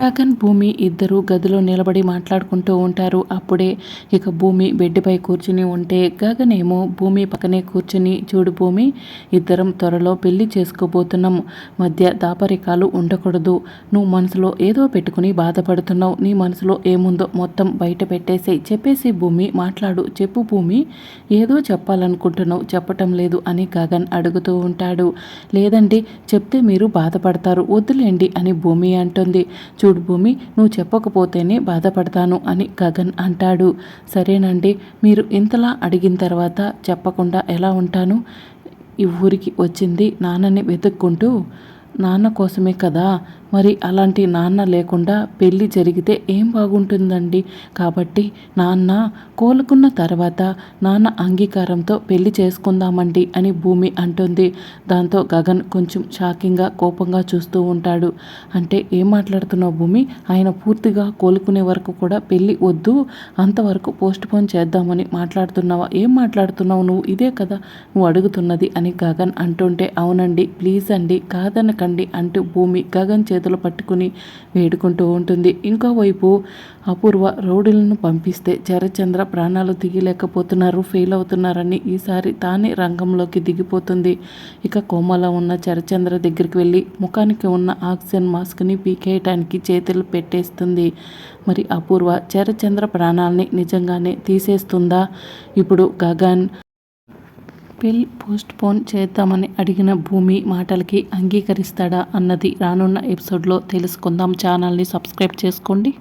గగన్ భూమి ఇద్దరు గదిలో నిలబడి మాట్లాడుకుంటూ ఉంటారు. అప్పుడే ఇక భూమి బెడ్పై కూర్చుని ఉంటే గగన్ ఏమో భూమి పక్కనే కూర్చుని చూడు భూమి ఇద్దరం త్వరలో పెళ్ళి చేసుకోబోతున్నాం. మధ్య దాపరికాలు ఉండకూడదు. నువ్వు మనసులో ఏదో పెట్టుకుని బాధపడుతున్నావు. నీ మనసులో ఏముందో మొత్తం బయట పెట్టేసి చెప్పేసి భూమి మాట్లాడు చెప్పు భూమి. ఏదో చెప్పాలనుకుంటున్నావు చెప్పటం లేదు అని గగన్ అడుగుతూ ఉంటాడు. లేదండి చెప్తే మీరు బాధపడతారు. వద్దులేండి అని భూమి అంటుంది. చూడు భూమి నువ్వు చెప్పకపోతేనే బాధపడతాను అని గగన్ అంటాడు. సరేనండి మీరు ఇంతలా అడిగిన తర్వాత చెప్పకుండా ఎలా ఉంటాను? ఈ ఊరికి వచ్చింది నాన్నని వెతుక్కుంటూ నాన్న కోసమే కదా? మరి అలాంటి నాన్న లేకుండా పెళ్ళి జరిగితే ఏం బాగుంటుందండి? కాబట్టి నాన్న కోలుకున్న తర్వాత నాన్న అంగీకారంతో పెళ్ళి చేసుకుందామండి అని భూమి అంటుంది. దాంతో గగన్ కొంచెం షాకింగ్గా కోపంగా చూస్తూ ఉంటాడు. అంటే ఏం మాట్లాడుతున్నావు భూమి? ఆయన పూర్తిగా కోలుకునే వరకు కూడా పెళ్ళి వద్దు. అంతవరకు పోస్ట్ పోన్ చేద్దామని మాట్లాడుతున్నావా? ఏం మాట్లాడుతున్నావు నువ్వు? ఇదే కదా నువ్వు అడుగుతున్నది అని గగన్ అంటుంటే అవునండి ప్లీజ్ అండి కాదనకండి. అంటూ భూమి గగన్ చేతులు పట్టుకుని వేడుకుంటూ ఉంటుంది. ఇంకోవైపు అపూర్వ రౌడీలను పంపిస్తే చరచంద్ర ప్రాణాలు దిగిలేకపోతున్నారు ఫెయిల్ అవుతున్నారని ఈసారి తానే రంగంలోకి దిగిపోతుంది. ఇక కోమలో ఉన్న చరచంద్ర దగ్గరికి వెళ్ళి ముఖానికి ఉన్న ఆక్సిజన్ మాస్క్ని పీకేయటానికి చేతులు పెట్టేస్తుంది. మరి అపూర్వ చరచంద్ర ప్రాణాలని నిజంగానే తీసేస్తుందా? ఇప్పుడు గగన్ పెళ్ళి పోస్ట్ పోన్ చేద్దామని అడిగిన భూమి మాటలకి అంగీకరిస్తాడా అన్నది రానున్న ఎపిసోడ్లో తెలుసుకుందాం. ఛానల్ని సబ్స్క్రైబ్ చేసుకోండి.